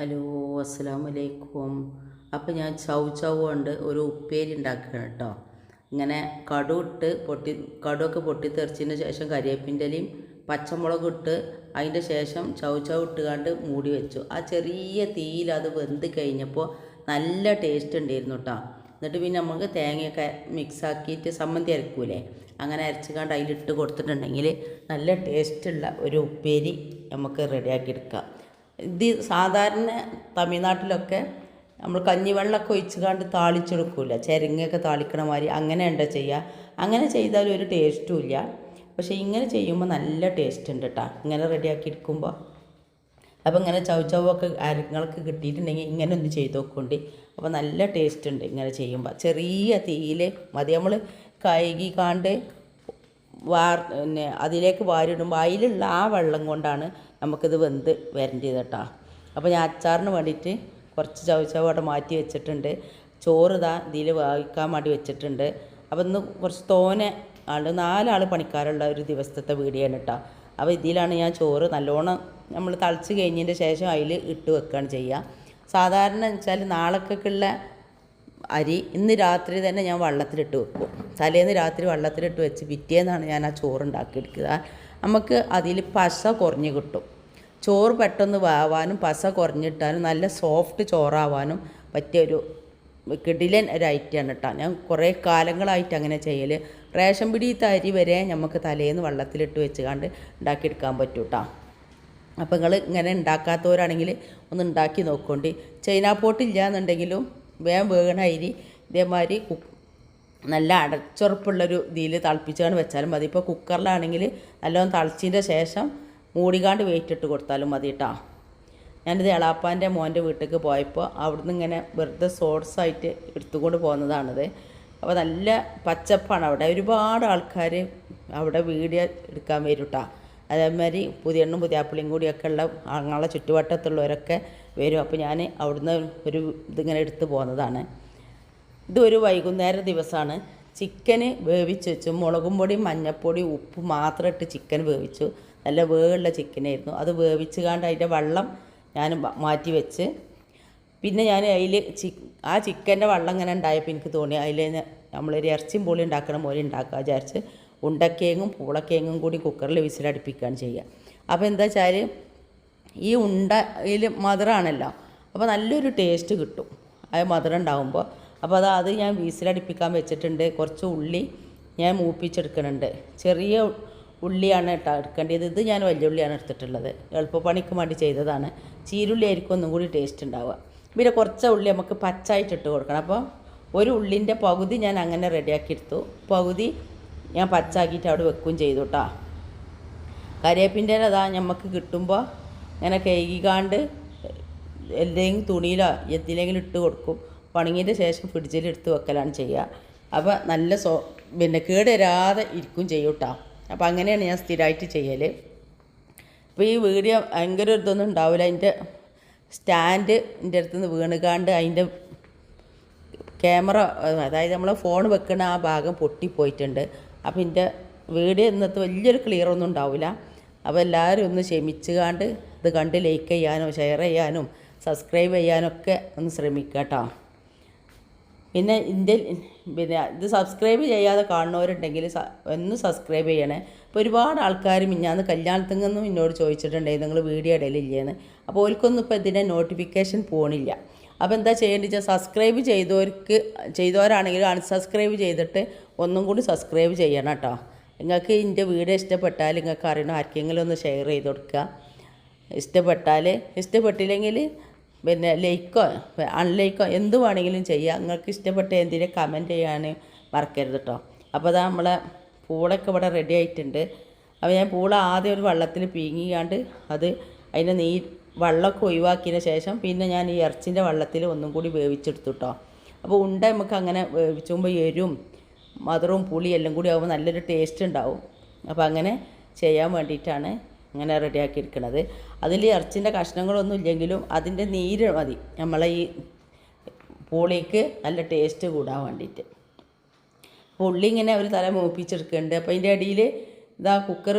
Hello അസ്സലാമു അലൈക്കും അപ്പോൾ ഞാൻ ചൗ ചൗ കൊണ്ട് ഒരു ഉപ്പേരി ഉണ്ടാക്കുകയാണ് കേട്ടോ. ഇങ്ങനെ കടു ഇട്ട് പൊട്ടി കടുവൊക്കെ പൊട്ടിത്തെറിച്ചതിന് ശേഷം കരിവേപ്പിന്റെ ഇലയും പച്ചമുളക് ഇട്ട് അതിന്റെ ശേഷം ചൗ ചൗ ഇട്ടുകൊണ്ട് മൂടി വെച്ചു. ആ ചെറിയ തീയിൽ അത് വെന്ത് കഴിഞ്ഞപ്പോൾ നല്ല ടേസ്റ്റ് ഉണ്ടായിരുന്നു കേട്ടോ. എന്നിട്ട് പിന്നെ നമുക്ക് തേങ്ങയൊക്കെ മിക്സാക്കിയിട്ട് സമ്മന്തി അരക്കൂലേ? അങ്ങനെ അരച്ചുകൊണ്ട് അതിലിട്ട് കൊടുത്തിട്ടുണ്ടെങ്കിൽ നല്ല ടേസ്റ്റുള്ള ഒരു ഉപ്പേരി നമുക്ക് റെഡിയാക്കി എടുക്കാം. ഇത് സാധാരണ തമിഴ്നാട്ടിലൊക്കെ നമ്മൾ കഞ്ഞിവെള്ളമൊക്കെ ഒഴിച്ചു കണ്ട് താളിച്ചെടുക്കില്ല ചെരങ്ങയൊക്കെ താളിക്കണ മാതിരി അങ്ങനെ ഉണ്ടോ ചെയ്യുക? അങ്ങനെ ചെയ്താലും ഒരു ടേസ്റ്റും ഇല്ല. പക്ഷേ ഇങ്ങനെ ചെയ്യുമ്പോൾ നല്ല ടേസ്റ്റ് ഉണ്ട് കേട്ടോ ഇങ്ങനെ റെഡിയാക്കി എടുക്കുമ്പോൾ. അപ്പോൾ ഇങ്ങനെ ചവച്ചവൊക്കെ അരങ്ങൾക്ക് കിട്ടിയിട്ടുണ്ടെങ്കിൽ ഇങ്ങനെ ഒന്ന് ചെയ്ത് നോക്കുകൊണ്ട് അപ്പോൾ നല്ല ടേസ്റ്റ് ഉണ്ട് ഇങ്ങനെ ചെയ്യുമ്പോൾ. ചെറിയ തീയിൽ മതി. നമ്മൾ കഴുകി കാണ്ട് വാർ പിന്നെ അതിലേക്ക് വാരിടുമ്പോൾ അതിലുള്ള ആ വെള്ളം കൊണ്ടാണ് നമുക്കിത് വെന്ത് വരേണ്ടത് കേട്ടോ. അപ്പോൾ ഞാൻ അച്ചാറിന് വേണ്ടിയിട്ട് കുറച്ച് ചവച്ചവ അവിടെ മാറ്റി വെച്ചിട്ടുണ്ട്. ചോറ് ഇതാ ഇതിൽ വേവിക്കാൻ വേണ്ടി വെച്ചിട്ടുണ്ട്. അപ്പോൾ ഇന്ന് കുറച്ച് തോനെ ആണ്ട് നാലാൾ പണിക്കാരുള്ള ഒരു ദിവസത്തെ വീടിയാണ് കേട്ടോ. അപ്പോൾ ഇതിലാണ് ഞാൻ ചോറ് നല്ലോണം നമ്മൾ തളിച്ച് കഴിഞ്ഞതിന്റെ ശേഷം അതിൽ ഇട്ട് വെക്കുകയാണ് ചെയ്യുക സാധാരണ വെച്ചാൽ നാളേക്കൊക്കെയുള്ള അരി ഇന്ന് രാത്രി തന്നെ ഞാൻ വെള്ളത്തിലിട്ട് വെക്കും. തലേന്ന് രാത്രി വെള്ളത്തിലിട്ട് വെച്ച് പിറ്റേന്നാണ് ഞാൻ ആ ചോറ് ഉണ്ടാക്കിയെടുക്കുക നമുക്ക് അതിൽ പശ കുറഞ്ഞ് കിട്ടും. ചോറ് പെട്ടെന്ന് വാവാനും പശ കുറഞ്ഞിട്ടാനും നല്ല സോഫ്റ്റ് ചോറാവാനും പറ്റിയ ഒരു കിടിലൻ ഒരു ഐറ്റമാണ് കേട്ടോ ഞാൻ കുറേ കാലങ്ങളായിട്ട് അങ്ങനെ ചെയ്യൽ റേഷൻ പിടിയത്തെ അരി വരെ നമുക്ക് തലേന്ന് വെള്ളത്തിലിട്ട് വെച്ച് കണ്ട് ഉണ്ടാക്കിയെടുക്കാൻ പറ്റും കേട്ടോ അപ്പോൾ നിങ്ങൾ ഇങ്ങനെ ഉണ്ടാക്കാത്തവരാണെങ്കിൽ ഒന്ന് ഉണ്ടാക്കി നോക്കൊണ്ട്. ചൈന പോട്ടില്ല എന്നുണ്ടെങ്കിലും വേഗം വേഗണ അരി ഇതേമാതിരി കുക്ക് നല്ല അടച്ചുറപ്പുള്ളൊരു ഇതിൽ തിളപ്പിച്ചാണ് വെച്ചാലും മതി. ഇപ്പോൾ കുക്കറിലാണെങ്കിൽ നല്ലോണം തിളച്ചതിന്റെ ശേഷം മൂടികാണ്ട് വെയിറ്റ് ഇട്ട് കൊടുത്താലും മതി കേട്ടോ ഞാനിത് എളാപ്പാന്റെ മോന്റെ വീട്ടിലേക്ക് പോയപ്പോൾ അവിടുന്ന് ഇങ്ങനെ വെറുതെ സോഡ്സായിട്ട് എടുത്തുകൊണ്ട് പോകുന്നതാണിത് അപ്പോൾ നല്ല പച്ചപ്പാണ് അവിടെ. ഒരുപാട് ആൾക്കാർ അവിടെ വീഡിയോ എടുക്കാൻ വരും കേട്ടോ അതേമാതിരി പുതിയ പുതിയണ്ണും പുതിയാപ്പിളിയും കൂടിയൊക്കെ ഉള്ള ഞങ്ങളെ ചുറ്റുവട്ടത്തുള്ളവരൊക്കെ വരും. അപ്പോൾ ഞാൻ അവിടുന്ന് ഒരു ഇതിങ്ങനെ എടുത്ത് പോകുന്നതാണ് ഇതൊരു വൈകുന്നേര ദിവസമാണ് ചിക്കന് വേവിച്ച് വെച്ചു. മുളകും പൊടിയും മഞ്ഞൾപ്പൊടി ഉപ്പ് മാത്രം ഇട്ട് ചിക്കൻ വേവിച്ചു. നല്ല വേവുള്ള ചിക്കനായിരുന്നു. അത് വേവിച്ച് കാണ്ട് അതിന്റെ വെള്ളം ഞാൻ മാറ്റി വെച്ച്. പിന്നെ ഞാൻ അതിൽ ചി ആ ചിക്കന്റെ വെള്ളം ഇങ്ങനെ ഉണ്ടായപ്പോൾ എനിക്ക് തോന്നി. അതിൽ നമ്മളൊരു ഇറച്ചിയും പൊളി ഉണ്ടാക്കണ പോലെ ഉണ്ടാക്കുക വിചാരിച്ച് ഉണ്ടക്കേങ്ങും പൂളക്കേങ്ങും കൂടി കുക്കറിൽ വിസിലടുപ്പിക്കുകയാണ് ചെയ്യുക. അപ്പോൾ എന്താ വെച്ചാൽ ഈ ഉണ്ടയിൽ മധുരമാണല്ലോ അപ്പോൾ നല്ലൊരു ടേസ്റ്റ് കിട്ടും. ആ മധുരം ഉണ്ടാകുമ്പോൾ അപ്പോൾ അത് അത് ഞാൻ വീസിലടിപ്പിക്കാൻ വെച്ചിട്ടുണ്ട്. കുറച്ച് ഉള്ളി ഞാൻ മൂപ്പിച്ചെടുക്കുന്നുണ്ട്. ചെറിയ ഉള്ളിയാണ് കേട്ടോ എടുക്കേണ്ടത്. ഇത് ഞാൻ വലിയ ഉള്ളിയാണ് എടുത്തിട്ടുള്ളത്. എളുപ്പപ്പണിക്ക് വേണ്ടി ചെയ്തതാണ്. ചീരുള്ളി ആയിരിക്കും ഒന്നും കൂടി ടേസ്റ്റ് ഉണ്ടാവുക. പിന്നെ കുറച്ച് ഉള്ളി നമുക്ക് പച്ചായിട്ട് ഇട്ട് കൊടുക്കണം. അപ്പോൾ ഒരു ഉള്ളിന്റെ പകുതി ഞാൻ അങ്ങനെ റെഡിയാക്കി എടുത്തു. പകുതി ഞാൻ പച്ചാക്കിയിട്ട് അവിടെ വെക്കുകയും ചെയ്തു കേട്ടോ കരിവേപ്പിന്റെ ഇല അതാ നമുക്ക് കിട്ടുമ്പോൾ ഇങ്ങനെ കഴുകിക്കാണ്ട് എന്തെങ്കിലും തുണിയിലോ എന്തിലെങ്കിലും ഇട്ട് കൊടുക്കും. ഉണങ്ങിയതിന്റെ ശേഷം ഫ്രിഡ്ജിൽ എടുത്ത് വെക്കലാണ് ചെയ്യുക അപ്പോൾ നല്ല സോ പിന്നെ കേടുവരാതെ ഇരിക്കും ചെയ്യും കേട്ടോ അപ്പോൾ അങ്ങനെയാണ് ഞാൻ സ്ഥിരമായിട്ട് ചെയ്യൽ അപ്പോൾ ഈ വീഡിയോ ഭയങ്കര ഇതൊന്നും ഉണ്ടാവില്ല അതിന്റെ സ്റ്റാൻഡ് എന്റെ അടുത്ത് നിന്ന് വീണുകാണ്ട് അതിന്റെ ക്യാമറ അതായത് നമ്മൾ ഫോൺ വെക്കുന്ന ആ ഭാഗം പൊട്ടിപ്പോയിട്ടുണ്ട്. അപ്പോൾ എന്റെ വീഡിയോ ഇന്നത്തെ വലിയൊരു ക്ലിയർ ഒന്നും ഉണ്ടാവില്ല. അപ്പോൾ എല്ലാവരും ഒന്ന് ക്ഷമിച്ചുകാണ്ട് ഇത് കണ്ട് ലൈക്ക് ചെയ്യാനോ ഷെയർ ചെയ്യാനും സബ്സ്ക്രൈബ് ചെയ്യാനൊക്കെ ഒന്ന് ശ്രമിക്കുക കേട്ടോ. പിന്നെ ഇതിന്റെ പിന്നെ ഇത് സബ്സ്ക്രൈബ് ചെയ്യാതെ കാണുന്നവരുണ്ടെങ്കിൽ ഒന്ന് സബ്സ്ക്രൈബ് ചെയ്യണേ. ഇപ്പോൾ ഒരുപാട് ആൾക്കാർ മിഞ്ഞാന്ന് കല്യാണത്തിൽ നിന്നും എന്നോട് ചോദിച്ചിട്ടുണ്ടായി നിങ്ങൾ വീഡിയോ ഇടയിലില്ലേന്ന് അപ്പോൾ ഓൽക്കൊന്നും ഇപ്പോൾ ഇതിന്റെ നോട്ടിഫിക്കേഷൻ പോണില്ല. അപ്പോൾ എന്താ ചെയ്യേണ്ടത് വെച്ചാൽ സബ്സ്ക്രൈബ് ചെയ്തവർക്ക് ചെയ്തവരാണെങ്കിലും അൺസബ്സ്ക്രൈബ് ചെയ്തിട്ട് ഒന്നും കൂടി സബ്സ്ക്രൈബ് ചെയ്യണം കേട്ടോ നിങ്ങൾക്ക് എന്റെ വീഡിയോ ഇഷ്ടപ്പെട്ടാൽ നിങ്ങൾക്ക് അറിയണം ആർക്കെങ്കിലും ഒന്ന് ഷെയർ ചെയ്ത് കൊടുക്കുക. ഇഷ്ടപ്പെട്ടാൽ ഇഷ്ടപ്പെട്ടില്ലെങ്കിൽ പിന്നെ ലൈക്കോ അൺലൈക്കോ എന്ത് വേണമെങ്കിലും ചെയ്യുക നിങ്ങൾക്ക് ഇഷ്ടപ്പെട്ട എന്തിനും കമന്റ് ചെയ്യാൻ മറക്കരുത് കേട്ടോ അപ്പോൾ അതാ നമ്മളെ പൂളൊക്കെ ഇവിടെ റെഡി ആയിട്ടുണ്ട്. അപ്പോൾ ഞാൻ പൂള ആദ്യം ഒരു വെള്ളത്തിൽ പീങ്ങിയാണ്ട് അത് അതിനെ നീ വെള്ളമൊക്കെ ഒഴിവാക്കിയതിന് ശേഷം പിന്നെ ഞാൻ ഈ ഇറച്ചിന്റെ വെള്ളത്തിൽ ഒന്നും കൂടി വേവിച്ചെടുത്തു കേട്ടോ അപ്പോൾ ഉണ്ട നമുക്ക് അങ്ങനെ വേവിച്ചുമ്പോൾ എരും മധുരവും പുളി എല്ലാം കൂടി ആകുമ്പോൾ നല്ലൊരു ടേസ്റ്റ് ഉണ്ടാവും. അപ്പോൾ അങ്ങനെ ചെയ്യാൻ വേണ്ടിയിട്ടാണ് ഇങ്ങനെ റെഡിയാക്കി എടുക്കുന്നത് അതിൽ ഇറച്ചിന്റെ കഷ്ണങ്ങളൊന്നും ഇല്ലെങ്കിലും അതിന്റെ നീര് മതി. നമ്മളെ ഈ പുളിക്ക് നല്ല ടേസ്റ്റ് കൂടാൻ വേണ്ടിയിട്ട്. പുള്ളി ഇങ്ങനെ ഒരു തല മൂപ്പിച്ചെടുക്കുന്നുണ്ട്. അപ്പോൾ അതിന്റെ അടിയിൽ ഇതാ കുക്കർ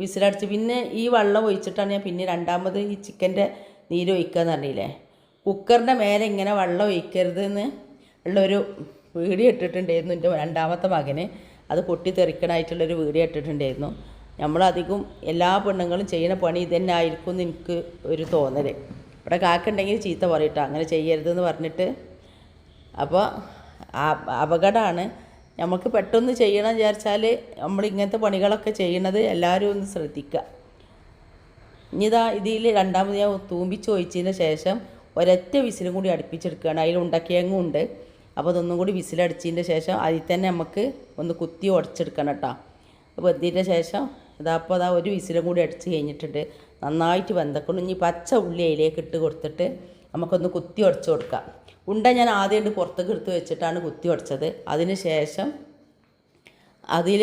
വിസിലടിച്ച് പിന്നെ ഈ വെള്ളം ഒഴിച്ചിട്ടാണ് ഞാൻ പിന്നെ രണ്ടാമത് ഈ ചിക്കന്റെ നീര് ഒഴിക്കുകയെന്ന് പറഞ്ഞില്ലേ? കുക്കറിന്റെ മേലെ ഇങ്ങനെ വെള്ളം ഒഴിക്കരുതെന്ന് ഉള്ളൊരു വീഡിയോ ഇട്ടിട്ടുണ്ടായിരുന്നു എന്റെ രണ്ടാമത്തെ മകന്. അത് പൊട്ടിത്തെറിക്കണായിട്ടുള്ളൊരു വീഡിയോ ഇട്ടിട്ടുണ്ടായിരുന്നു. നമ്മളധികം എല്ലാ പെണ്ണുങ്ങളും ചെയ്യുന്ന പണി ഇതന്നെ ആയിരിക്കും എന്ന് എനിക്ക് ഒരു തോന്നൽ ഇവിടെ കാക്കുണ്ടെങ്കിൽ ചീത്ത പറയട്ടോ അങ്ങനെ ചെയ്യരുതെന്ന് പറഞ്ഞിട്ട്. അപ്പോൾ അപകടമാണ് നമുക്ക് പെട്ടെന്ന് ചെയ്യണം വിചാരിച്ചാൽ നമ്മൾ ഇങ്ങനത്തെ പണികളൊക്കെ ചെയ്യണത് എല്ലാവരും ഒന്ന് ശ്രദ്ധിക്കുക ഇനിതാ ഇതിൽ രണ്ടാമത് ഞാൻ തൂമ്പിച്ച് ഒഴിച്ചതിന് ശേഷം ഒരൊറ്റ വിസിലും കൂടി അടുപ്പിച്ചെടുക്കുകയാണ്. അതിൽ ഉണ്ടക്കിയങ്ങും ഉണ്ട്. അപ്പോൾ അതൊന്നും കൂടി വിസിലടിച്ചതിന്റെ ശേഷം അതിൽ തന്നെ നമുക്ക് ഒന്ന് കുത്തി ഉടച്ചെടുക്കണം കേട്ടോ അപ്പോൾ വെന്തതിന്റെ ശേഷം ഇതാ അപ്പോൾ അതാ ഒരു വിസിലും കൂടി അടിച്ച് കഴിഞ്ഞിട്ടുണ്ട്. നന്നായിട്ട് വെന്തക്കൊണ്ട് ഇനി പച്ച ഉള്ളി അതിലേക്ക് ഇട്ട് കൊടുത്തിട്ട് നമുക്കൊന്ന് കുത്തി ഉടച്ചു കൊടുക്കാം. ഉണ്ട ഞാൻ ആദ്യം പുറത്തേക്ക് എടുത്ത് വെച്ചിട്ടാണ് കുത്തി ഉടച്ചത്. അതിന് ശേഷം അതിൽ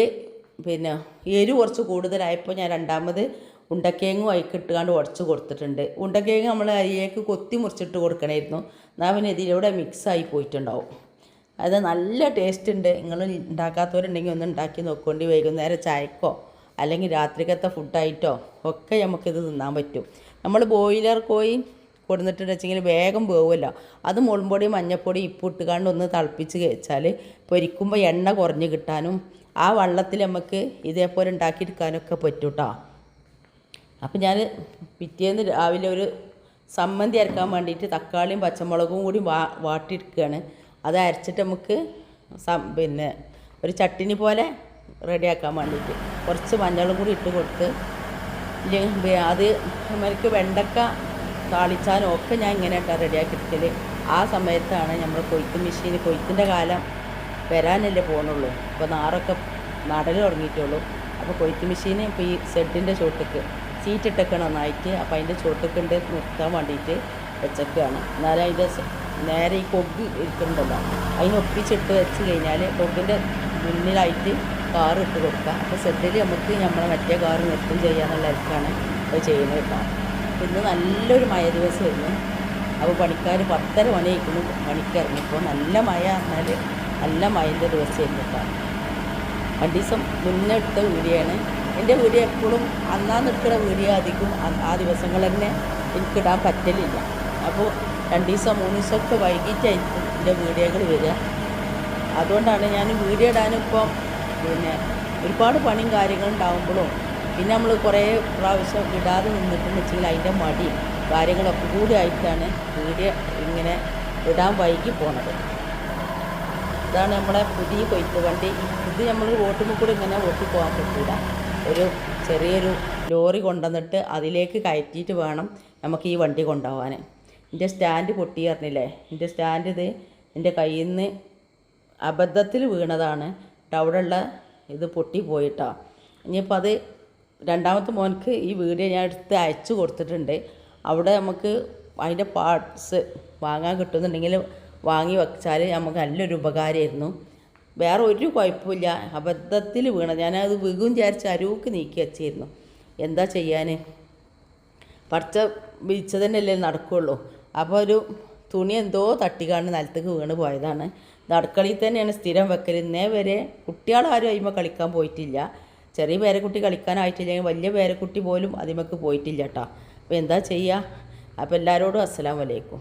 പിന്നെ എരിവ് കുറച്ച് കൂടുതലായപ്പോൾ ഞാൻ രണ്ടാമത് ഉണ്ടക്കേങ്ങും അയക്കിട്ടുകാണ്ട് ഉടച്ച് കൊടുത്തിട്ടുണ്ട്. ഉണ്ടക്കേങ്ങ് നമ്മൾ അരിയേക്ക് കൊത്തി മുറിച്ചിട്ട് കൊടുക്കണമായിരുന്നു എന്നാൽ പിന്നെ ഇതിലൂടെ മിക്സായി പോയിട്ടുണ്ടാവും. അത് നല്ല ടേസ്റ്റ് ഉണ്ട്. നിങ്ങൾ ഉണ്ടാക്കാത്തവരുണ്ടെങ്കിൽ ഒന്ന് ഉണ്ടാക്കി നോക്കൊണ്ട്. വൈകുന്നേരം ചായക്കോ അല്ലെങ്കിൽ രാത്രിക്കത്തെ ഫുഡായിട്ടോ ഒക്കെ നമുക്കിത് തിന്നാൻ പറ്റും. നമ്മൾ ബോയിലർ കോഴി കൊടുത്തിട്ട് വെച്ചെങ്കിൽ വേഗം വേവുമല്ലോ അത് മുളമ്പൊടി മഞ്ഞപ്പൊടി ഇപ്പിട്ടുകാണ്ട് ഒന്ന് തിളപ്പിച്ച് കഴിച്ചാൽ പൊരിക്കുമ്പോൾ എണ്ണ കുറഞ്ഞ് കിട്ടാനും ആ വള്ളത്തിൽ നമുക്ക് ഇതേപോലെ ഉണ്ടാക്കിയെടുക്കാനൊക്കെ പറ്റും കേട്ടോ അപ്പം ഞാൻ പിറ്റേന്ന് രാവിലെ ഒരു സമ്മന്തി അരക്കാൻ വേണ്ടിയിട്ട് തക്കാളിയും പച്ചമുളകും കൂടി വാ വാട്ടിയെടുക്കുകയാണ് അത് അരച്ചിട്ട് നമുക്ക് പിന്നെ ഒരു ചട്ടിനി പോലെ റെഡിയാക്കാൻ വേണ്ടിയിട്ട് കുറച്ച് മഞ്ഞളും കൂടി ഇട്ട് കൊടുത്ത് അത് നമുക്ക് വെണ്ടക്ക താളിച്ചാനും ഒക്കെ ഞാൻ ഇങ്ങനെ കേട്ടോ റെഡിയാക്കി എടുക്കൽ ആ സമയത്താണ് നമ്മൾ കൊയ്ത്ത് മെഷീൻ കൊയ്ത്തിന്റെ കാലം വരാനല്ലേ പോകണുള്ളൂ അപ്പോൾ നാറൊക്കെ നടൽ തുടങ്ങിയിട്ടുള്ളൂ. അപ്പോൾ കൊയ്ത്ത് മെഷീൻ ഇപ്പോൾ ഈ സെഡിന്റെ ചോട്ടക്ക് സീറ്റ് ഇട്ടൊക്കെയാണ് നന്നായിട്ട്. അപ്പോൾ അതിന്റെ ചോട്ടൊക്കെ ഉണ്ട് നിർത്താൻ വേണ്ടിയിട്ട് വെച്ചൊക്കെയാണ് എന്നാലും അതിന്റെ നേരെ ഈ കൊഗ് ഇരിക്കുന്നുണ്ടല്ലോ അതിനൊപ്പിച്ചിട്ട് വെച്ച് കഴിഞ്ഞാൽ കൊഗിന്റെ മുന്നിലായിട്ട് കാർ ഇട്ട് കൊടുക്കുക. അപ്പോൾ സെഡിൽ നമുക്ക് നമ്മളെ മറ്റേ കാർ നിർത്തും ചെയ്യാന്നുള്ളവർക്കാണ് അത് ചെയ്യുന്നത് കേട്ടോ. ഇന്ന് നല്ലൊരു മഴ ദിവസമായിരുന്നു അപ്പോൾ പണിക്കാർ പത്തര മണി ആയിക്കുന്നു ഇപ്പോൾ നല്ല മഴ എന്നാൽ നല്ല മഴന്റെ ദിവസമായിരുന്നു കേട്ടോ. രണ്ട് ദിവസം മുന്നേ എടുത്ത വീഡിയോയാണ്. എന്റെ വീഡിയോ എപ്പോഴും അന്നാന്ന് എടുക്കുന്ന വീഡിയോ അധികം ആ- ആ ദിവസങ്ങൾ തന്നെ എനിക്കിടാൻ പറ്റലില്ല. അപ്പോൾ രണ്ട് ദിവസം മൂന്ന് ദിവസമൊക്കെ വൈകിട്ടായിരിക്കും എന്റെ വീഡിയോകൾ വരിക. അതുകൊണ്ടാണ് ഞാൻ വീഡിയോ ഇടാനിപ്പം പിന്നെ ഒരുപാട് പണിയും കാര്യങ്ങളും ഉണ്ടാകുമ്പോഴും പിന്നെ നമ്മൾ കുറേ പ്രാവശ്യം ഇടാതെ നിന്നിട്ടെന്ന് വെച്ചെങ്കിൽ അതിന്റെ മടി കാര്യങ്ങളൊക്കെ കൂടി ആയിട്ടാണ് വീഡിയോ ഇങ്ങനെ ഇടാൻ വൈകി പോണത്. ഇതാണ് നമ്മളെ പുതിയ കൊയ്ത്ത് വണ്ടി. ഇത് നമ്മൾ ഓട്ടുമ്പോൾ കൂടെ ഇങ്ങനെ ഓട്ടി പോകാൻ പറ്റില്ല ഒരു ചെറിയൊരു ലോറി കൊണ്ടുവന്നിട്ട് അതിലേക്ക് കയറ്റിയിട്ട് വേണം നമുക്ക് ഈ വണ്ടി കൊണ്ടുപോകാൻ. എന്റെ സ്റ്റാൻഡ് പൊട്ടി പറഞ്ഞില്ലേ? എന്റെ സ്റ്റാൻഡ് ഇത് എന്റെ കയ്യിൽ നിന്ന് അബദ്ധത്തിൽ വീണതാണ്. അവിടെയുള്ള ഇത് പൊട്ടി പോയിട്ടോ. ഇനിയിപ്പോൾ അത് രണ്ടാമത്തെ മോനക്ക് ഈ വീഡിയോ ഞാൻ എടുത്ത് അയച്ചു കൊടുത്തിട്ടുണ്ട്. അവിടെ നമുക്ക് അതിന്റെ പാർട്സ് വാങ്ങാൻ കിട്ടുന്നുണ്ടെങ്കിൽ വാങ്ങി വെച്ചാൽ നമുക്ക് നല്ലൊരു ഉപകാരമായിരുന്നു. വേറെ ഒരു കുഴപ്പമില്ല. അബദ്ധത്തിൽ വീണ ഞാനത് വീകും വിചാരിച്ച് അരുവുക്ക് നീക്കി വെച്ചിരുന്നു. എന്താ ചെയ്യാൻ പറിച്ച വിരിച്ചത് തന്നെയല്ലേ അപ്പോൾ ഒരു തുണി എന്തോ തട്ടിക്കാണ്ട് നിലത്തേക്ക് വീണ് പോയതാണ്. നടക്കളിയിൽ തന്നെയാണ് സ്ഥിരം വെക്കൽ. ഇന്നേ വരെ കുട്ടികളാരും അതിമ കളിക്കാൻ പോയിട്ടില്ല. ചെറിയ പേരക്കുട്ടി കളിക്കാനായിട്ടില്ലെങ്കിൽ വലിയ പേരക്കുട്ടി പോലും അതിമക്ക് പോയിട്ടില്ല കേട്ടോ അപ്പോൾ എന്താ ചെയ്യുക അപ്പോൾ എല്ലാവരോടും അസ്സലാമു അലൈക്കും.